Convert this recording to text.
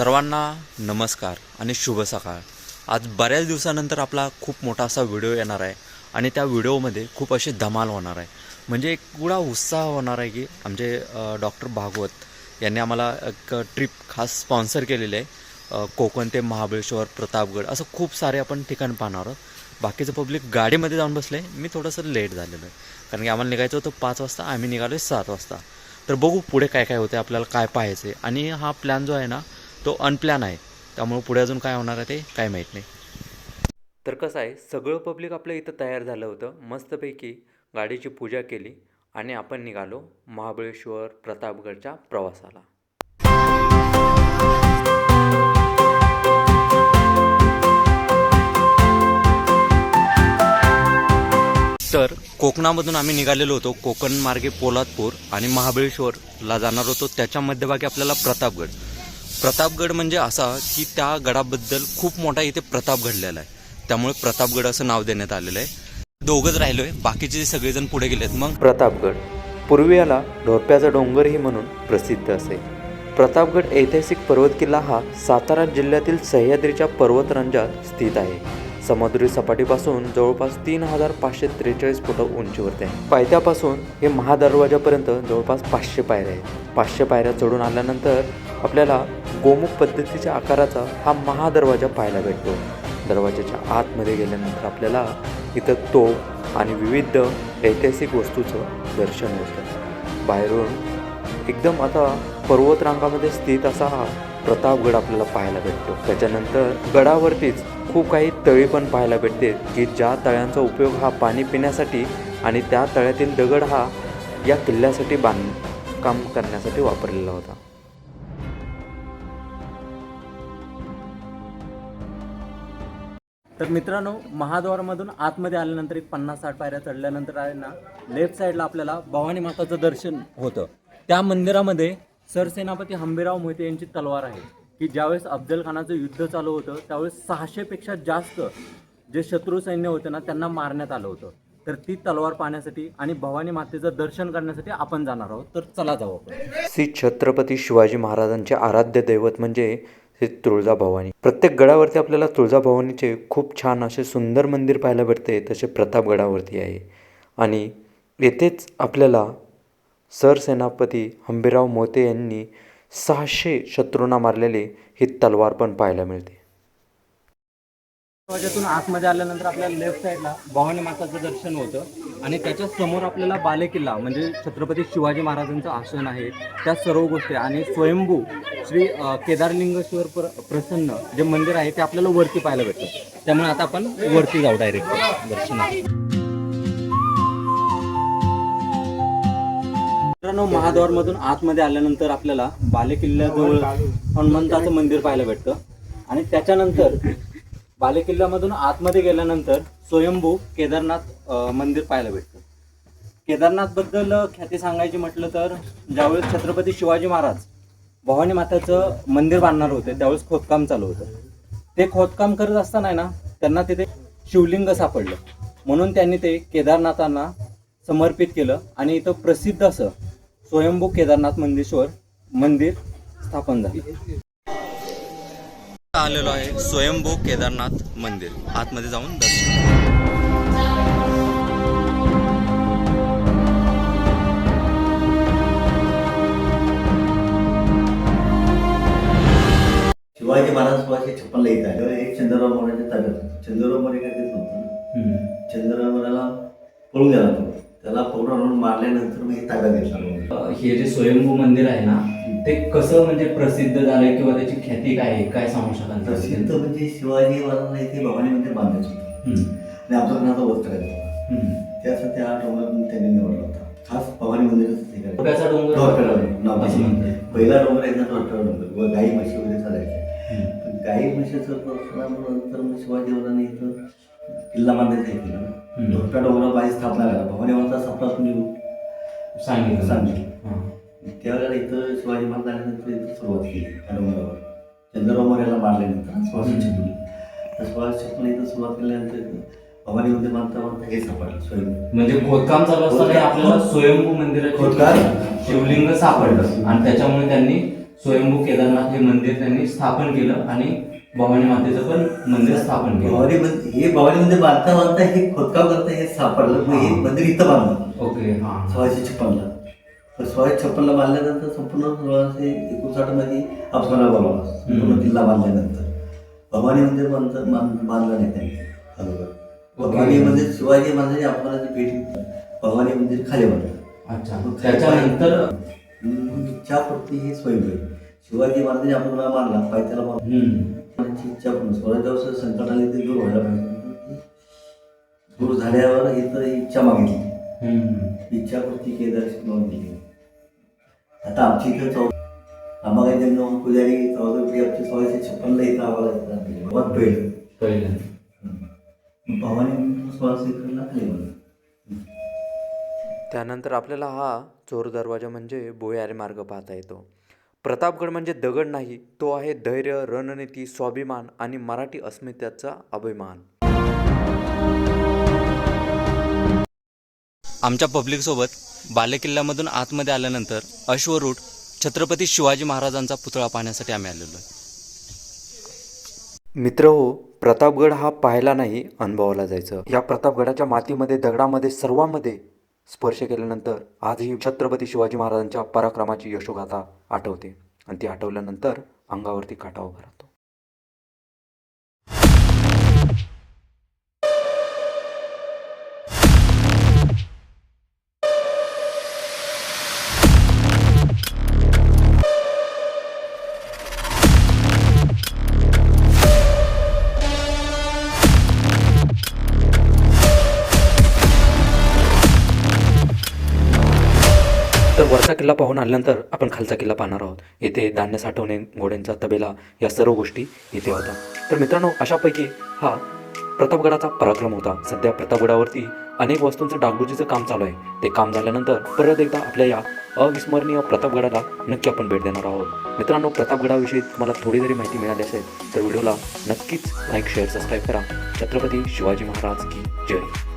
सर्वांना नमस्कार आणि शुभ सकाळ. आज बऱ्याच दिवसानंतर आपला खूप मोठा असा व्हिडिओ येणार आहे आणि त्या व्हिडिओमध्ये खूप अशी धमाल होणार आहे. म्हणजे एक एवढा उत्साह होणार आहे की आमचे डॉक्टर भागवत यांनी आम्हाला एक ट्रिप खास स्पॉन्सर केलेली आहे. कोकण ते महाबळेश्वर प्रतापगड असं खूप सारे आपण ठिकाण पाहणार आहोत. बाकीचं पब्लिक गाडीमध्ये जाऊन बसले मी थोडंसं लेट झालेलो आहे. कारण की आम्हाला निघायचं होतं पाच वाजता आम्ही निघालो सात वाजता. तर बघू पुढे काय काय होते आपल्याला काय पाहायचं आहे आणि हा प्लॅन जो आहे ना तो अनप्लॅन आहे. त्यामुळे पुढे अजून काय होणार आहे ते काय माहीत नाही. तर कसं आहे सगळं पब्लिक आपलं इथं तयार झालं होतं. मस्तपैकी गाडीची पूजा केली आणि आपण निघालो महाबळेश्वर प्रतापगडच्या प्रवासाला. तर कोकणामधून आम्ही निघालेलो होतो कोकण मार्गे पोलादपूर आणि महाबळेश्वरला जाणार होतो. त्याच्या मध्यभागी आपल्याला प्रतापगड. प्रतापगड म्हणजे असा की त्या गडाबद्दल खूप मोठा इथे प्रताप घडलेला आहे. त्यामुळे प्रतापगड असं नाव देण्यात आलेलं आहे. दोघंच राहिलोय. बाकीचे सगळेजण पुढे गेलेत मग? प्रतापगड. पूर्वी याला ढोप्याचा डोंगरही म्हणून प्रसिद्ध असे. प्रतापगड ऐतिहासिक पर्वत किल्ला हा सातारा जिल्ह्यातील सह्याद्रीच्या पर्वतरांजात स्थित आहे. समुद्री सपाटीपासून जवळपास तीन हजार पाचशे त्रेचाळीस फुट उंचीवरती आहे. पायथ्यापासून हे महादरवाजापर्यंत जवळपास पाचशे पायऱ्या आहेत. पाचशे पायऱ्या चढून आल्यानंतर आपल्याला गोमुख पद्धतीच्या आकाराचा हा महादरवाजा पाहायला भेटतो. दरवाजाच्या आतमध्ये गेल्यानंतर आपल्याला इथं तोफ आणि विविध ऐतिहासिक वस्तूचं दर्शन होतं. बाहेरून एकदम आता पर्वतरांगामध्ये स्थित असा हा प्रतापगड आपल्याला पाहायला भेटतो. त्याच्यानंतर गडावरतीच खूप काही तळी पण पाहायला भेटते की ज्या तळ्यांचा उपयोग हा पाणी पिण्यासाठी आणि त्या तळ्यातील दगड हा या किल्ल्यासाठी बांधकाम करण्यासाठी वापरलेला होता. तर मित्रांनो महाद्वारमधून आतमध्ये आल्यानंतर एक पन्नास साठ पायऱ्या चढल्यानंतर आहे ना लेफ्ट साईडला आपल्याला भवानी माताचं दर्शन होतं. त्या मंदिरामध्ये सरसेनापती हंबीराव मोहिते यांची तलवार आहे की ज्यावेळेस अफजल खानाचं युद्ध चालू होतं त्यावेळेस सहाशेपेक्षा जास्त जे शत्रू सैन्य होते ना त्यांना मारण्यात आलं होतं. तर ती तलवार पाहण्यासाठी आणि भवानी मातेचं दर्शन करण्यासाठी आपण जाणार आहोत. तर चला जाऊ श्री छत्रपती शिवाजी महाराजांचे आराध्य दैवत म्हणजे हे तुळजाभवानी. प्रत्येक गडावरती आपल्याला तुळजाभवानीचे खूप छान असे सुंदर मंदिर पाहायला भेटते तसे प्रतापगडावरती आहे. आणि येथेच आपल्याला सरसेनापती हंबीराव मोते यांनी सहाशे शत्रूंना मारलेले ही तलवार पण पाहायला मिळते. दरवाजातून आतमध्ये आल्यानंतर आपल्याला लेफ्ट साईडला भवानी माताचं दर्शन होतं. आणि त्याच्यासमोर आपल्याला बालेकिल्ला म्हणजे छत्रपती शिवाजी महाराजांचं आसन आहे. त्या सर्व गोष्टी आणि स्वयंभू श्री केदारलिंगेश्वर प्र प्रसन्न जे मंदिर आहे ते आपल्याला वरती पाहायला भेटतं. त्यामुळे आता आपण वरती जाऊ डायरेक्ट दर्शनाला मित्रांनो महाद्वारमधून आतमध्ये आल्यानंतर आपल्याला बालेकिल्ल्याजवळ हनुमंताचं मंदिर पाहायला भेटतं. आणि त्याच्यानंतर बालेकिल्ल्यामधून आतमध्ये गेल्यानंतर स्वयंभू केदारनाथ मंदिर पाहायला भेटतं. केदारनाथबद्दल ख्याती सांगायची म्हटलं तर ज्यावेळेस छत्रपती शिवाजी महाराज भवानी माताचं मंदिर बांधणार होते त्यावेळेस खोदकाम चालू होतं. ते खोदकाम करत असताना आहे ना त्यांना तिथे शिवलिंग सापडलं. म्हणून त्यांनी ते केदारनाथांना समर्पित केलं आणि इथं प्रसिद्ध असं स्वयंभू केदारनाथ मंदिरेश्वर मंदिर स्थापन झालं. आलेलो आहे स्वयंभू केदारनाथ मंदिर. आतमध्ये जाऊन दर्शन शिवाजी महाराज सोळाशे छप्पनला येत आहे. एक चंद्रराव मोरेच्या ताब्यात चंद्रराव मोरे काय देत नव्हतं. चंद्रराव मोरेला पळून गेला तो. त्याला पळून आणून मारल्यानंतर मग हे ताब्यात घेतला हे जे स्वयंभू मंदिर आहे ना ते कसं म्हणजे प्रसिद्ध झालंय किंवा त्याची ख्याती काय आहे? काय सांगू शकाल प्रसिद्ध म्हणजे शिवाजी महाराजांना इथे भवानी मंदिर बांधायचं. होतं. आणि अफजल खानाचा वध करायचा. त्यासाठी हा डोंगर त्यांनी निवडला होता. खास भवानी डोंगर. म्हणतात. पहिला डोंगर ना डोरपेडा डोंगर. व गाई म्हशी वगैरे चालायचे. गाई म्हशीचं नंतर मग शिवाजी महाराजांनी इथं किल्ला बांधायचा केलं ना डोंगरावर बाई स्थापना करा भवानी माता स्थापना सांगितलं. सांगितलं. त्यावेळेला इथं शिवाजी महाराजांनी इथं सुरुवात केली डोंगरावर चंद्रराव मोर्याला मारल्यानंतर सोळाशे छप्पन तर सोळाशे छप्पन इथं सुरुवात केल्यानंतर भवानी मंदिर बांधता बांधता हे सापडलं स्वयं. म्हणजे खोदकाम चालू असताना आपल्याला स्वयंभू मंदिराचे खोदकाम. शिवलिंग सापडलं. आणि त्याच्यामुळे त्यांनी स्वयंभू केदारनाथ हे मंदिर त्यांनी स्थापन केलं आणि भवानी मातेचं पण मंदिर स्थापन केलं. भवानी मंदिर हे भवानी मंदिर बांधता बांधता हे खोदकाम करता हे सापडलं हे. मंदिर इथं बांधलं. ओके हा. सोळाशे छप्पनला सोळाशे छप्पनला बांधल्यानंतर संपूर्ण सोळाशे एकोणसाठमध्ये अफसाना बोलावा संपूर्ण. किल्ला बांधल्यानंतर. भवानी मंदिर बांधलं बांध- बांधलं नाही त्यांनी. भवानी मंदिर शिवाजी महाराजांनी अफसानाची भेट भवानी मंदिर खाली बांधलं. अच्छा. त्याच्यानंतर? इच्छापूर्ती हे स्वयंभू. शिवाजी महाराजांनी आपल्याला मारला पायथ्याला मारला इच्छा पूर्ण. स्वराज्यावर संकट आले ते दूर व्हायला पाहिजे. दूर झाल्यावर हे तर इच्छा मागितली. इच्छापूर्ती केदारची नोंद दिली आता आमची इथं चौ आम्हाला काही नोंद पुजारी चौदा आमची सोळाशे छप्पनला इथं आम्हाला येतात. पहिलं पहिलं. भवानी सोळाशे एकरला खाली. त्यानंतर आपल्याला हा चोर दरवाजा म्हणजे भुयारी मार्ग पाहता येतो प्रतापगड म्हणजे दगड नाही तो आहे धैर्य रणनीती स्वाभिमान आणि मराठी अस्मितेचा अभिमान आमच्या पब्लिकसोबत बालेकिल्ल्यामधून आतमध्ये आल्यानंतर अश्वरूढ छत्रपती शिवाजी महाराजांचा पुतळा पाहण्यासाठी आम्ही आलेलो आहे. मित्र हो प्रतापगड हा पाहायला नाही अनुभवाला जायचं. या प्रतापगडाच्या मातीमध्ये दगडामध्ये सर्वांमध्ये स्पर्श केल्यानंतर आजही छत्रपती शिवाजी महाराजांच्या पराक्रमाची यशोगाथा आठवते. आणि ती आठवल्यानंतर अंगावरती काटा उभा तर वरचा किल्ला पाहून आल्यानंतर आपण खालचा किल्ला पाहणार आहोत. येथे धान्य साठवणे घोड्यांचा तबेला या सर्व गोष्टी येथे होत्या तर मित्रांनो अशापैकी हा प्रतापगडाचा पराक्रम होता. सध्या प्रतापगडावरती अनेक वस्तूंचं डागडुजीचं काम चालू आहे. ते काम झाल्यानंतर परत एकदा आपल्या या अविस्मरणीय प्रतापगडाला नक्की आपण भेट देणार आहोत. मित्रांनो प्रतापगडाविषयी तुम्हाला थोडी जरी माहिती मिळाली असेल तर व्हिडिओला नक्कीच लाईक शेअर सबस्क्राईब करा. छत्रपती शिवाजी महाराज की जय.